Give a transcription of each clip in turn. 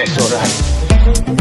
Yes, alright.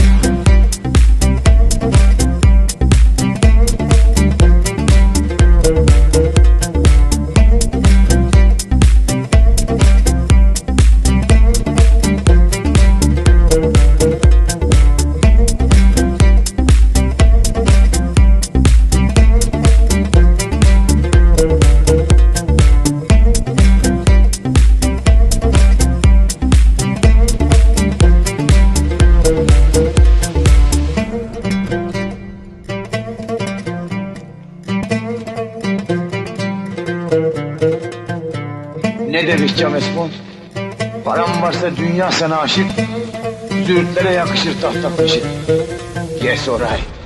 Ne demiş James Bond? Param varsa dünya sana aşık, züğürtlere yakışır tahta kaşık. Yes, alright.